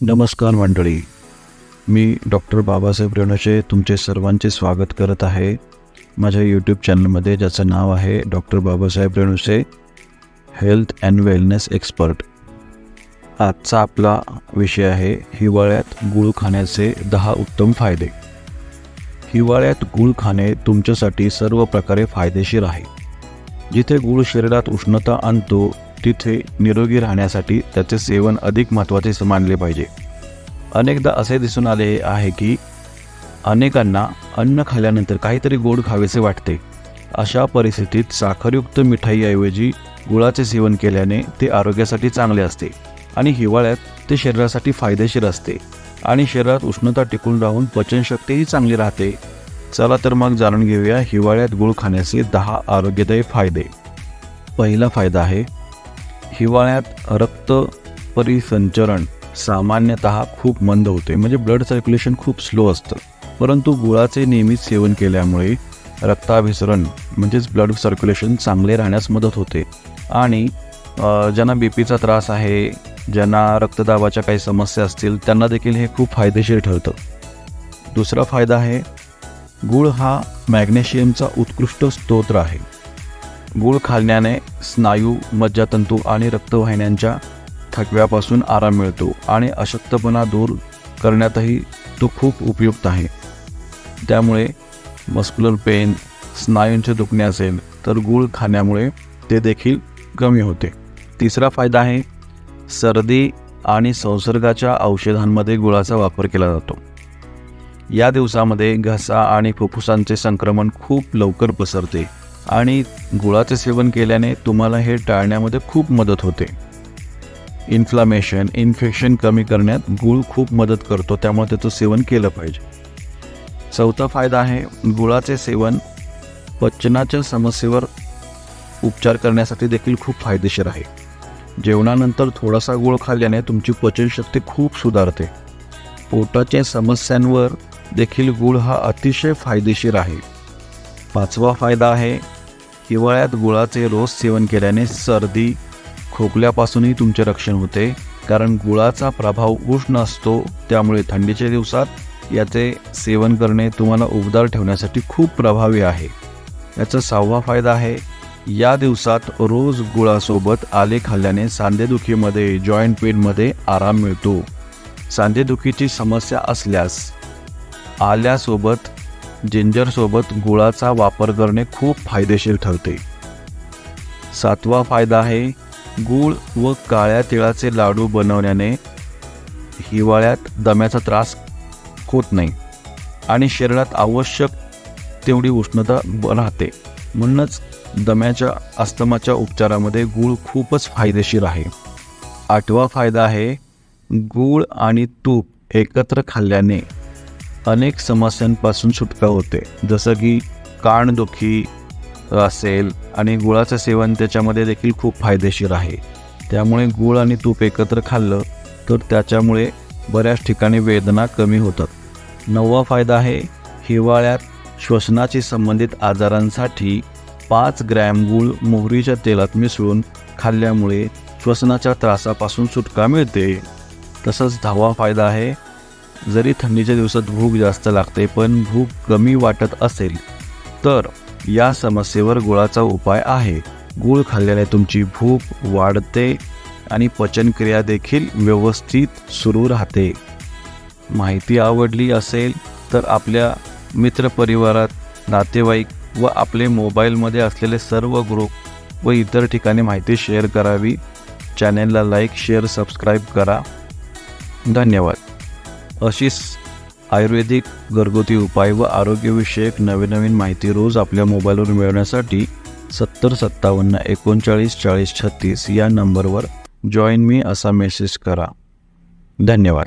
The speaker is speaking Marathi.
नमस्कार मंडळी. मी डॉक्टर बाबासाहेब रेणुशे तुमचे सर्वांचे स्वागत करत आहे. माझ्या यूट्यूब चॅनलमध्ये ज्याचं नाव आहे doctor Babasaheb Renuse health and wellness expert. आजचा आपला विषय आहे हिवाळ्यात गूळ खाण्याचे दहा उत्तम फायदे. हिवाळ्यात गूळ खाणे तुमच्यासाठी सर्व प्रकारे फायदेशीर आहे. जिथे गूळ शरीरात उष्णता आणतो तिथे निरोगी राहण्यासाठी त्याचे सेवन अधिक महत्त्वाचे मानले पाहिजे. अनेकदा असे दिसून आले आहे की अनेकांना अन्न खाल्ल्यानंतर काहीतरी गोड खावेसे वाटते. अशा परिस्थितीत साखरयुक्त मिठाईऐवजी गुळाचे सेवन केल्याने ते आरोग्यासाठी चांगले असते आणि हिवाळ्यात ते शरीरासाठी फायदेशीर असते आणि शरीरात उष्णता टिकून राहून पचनशक्तीही चांगली राहते. चला तर मग जाणून घेऊया हिवाळ्यात गुळ खाण्याचे दहा आरोग्यदायी फायदे. पहिला फायदा आहे हिवाळ्यात रक्त परिसंचरण सामान्यतः खूप मंद होते. म्हणजे ब्लड सर्क्युलेशन खूप स्लो असतं. परंतु गुळाचे नियमित सेवन केल्यामुळे रक्ताभिसरण म्हणजेच ब्लड सर्क्युलेशन चांगले राहण्यास मदत होते. आणि ज्यांना बी पीचा त्रास आहे ज्यांना रक्तदाबाच्या काही समस्या असतील त्यांना देखील हे खूप फायदेशीर ठरतं. दुसरा फायदा आहे गूळ हा मॅग्नेशियमचा उत्कृष्ट स्तोत्र आहे. गूळ खाल्ल्याने स्नायू मज्जातंतू आणि रक्तवाहिन्यांच्या थकव्यापासून आराम मिळतो आणि अशक्तपणा दूर करण्यातही तो खूप उपयुक्त आहे. त्यामुळे मस्क्युलर पेन स्नायूंचे दुखणे असेल तर गूळ खाण्यामुळे ते देखील कमी होते. तिसरा फायदा आहे सर्दी आणि संसर्गाच्या औषधांमध्ये गुळाचा वापर केला जातो. या दिवसामध्ये घसा आणि फुफ्फुसांचे संक्रमण खूप लवकर पसरते. आणि गुळाचे सेवन केल्याने तुम्हाला हे टाळण्यामध्ये खूप मदत होते. इन्फ्लामेशन इन्फेक्शन कमी करण्यात गूळ खूप मदत करतो त्यामुळे त्याचं सेवन केलं पाहिजे. चौथा फायदा आहे गुळाचे सेवन पचनाच्या समस्येवर उपचार करण्यासाठी देखील खूप फायदेशीर आहे. जेवणानंतर थोडासा गूळ खाल्ल्याने तुमची पचनशक्ती खूप सुधारते. पोटाच्या समस्यांवर देखील गूळ हा अतिशय फायदेशीर आहे. पाचवा फायदा आहे हिवाळ्यात गुळाचे रोज सेवन केल्याने सर्दी खोकल्यापासूनही तुमचे रक्षण होते. कारण गुळाचा प्रभाव उष्ण असतो त्यामुळे थंडीच्या दिवसात याचे सेवन करणे तुम्हाला उबदार ठेवण्यासाठी खूप प्रभावी आहे. याचा सहावा फायदा आहे या दिवसात रोज गुळासोबत आले खाल्ल्याने सांधेदुखीमध्ये जॉईंट पेनमध्ये आराम मिळतो. सांधेदुखीची समस्या असल्यास आल्यासोबत जिंजरसोबत गुळाचा वापर करणे खूप फायदेशीर ठरते. सातवा फायदा आहे गूळ व काळ्या तिळाचे लाडू बनवण्याने हिवाळ्यात दम्याचा त्रास होत नाही आणि शरीरात आवश्यक तेवढी उष्णता ब- राहते. म्हणूनच दम्याच्या अस्तमाच्या उपचारामध्ये गूळ खूपच फायदेशीर आहे. आठवा फायदा आहे गूळ आणि तूप एकत्र खाल्ल्याने अनेक समस्यांपासून सुटका होते. जसं की कानदुखी असेल आणि गुळाचं सेवन त्याच्यामध्ये देखील खूप फायदेशीर आहे. त्यामुळे गूळ आणि तूप एकत्र खाल्लं तर त्याच्यामुळे बऱ्याच ठिकाणी वेदना कमी होतात. नववा फायदा आहे हिवाळ्यात श्वसनाशी संबंधित आजारांसाठी पाच ग्रॅम गूळ मोहरीच्या तेलात मिसळून खाल्ल्यामुळे श्वसनाच्या त्रासापासून सुटका मिळते. तसंच दहावा फायदा आहे जरी थंडीच्या दिवसात भूक जास्त लागते पण भूक कमी वाटत असेल तर या समस्येवर गुळाचा उपाय आहे. गूळ खाल्ल्याने तुमची भूक वाढते आणि पचनक्रिया देखील व्यवस्थित सुरू राहते. माहिती आवडली असेल तर आपल्या मित्रपरिवारात नातेवाईक व आपले मोबाईलमध्ये असलेले सर्व ग्रुप व इतर ठिकाणी माहिती शेअर करावी. चॅनेलला लाईक शेअर सबस्क्राईब करा. धन्यवाद. अशीच आयुर्वेदिक घरगुती उपाय व आरोग्यविषयक नवीन नवीन माहिती रोज आपल्या मोबाईलवर मिळवण्यासाठी सत्तर सत्तावन्न एकोणचाळीस चाळीस छत्तीस या नंबरवर जॉईन मी असा मेसेज करा. धन्यवाद.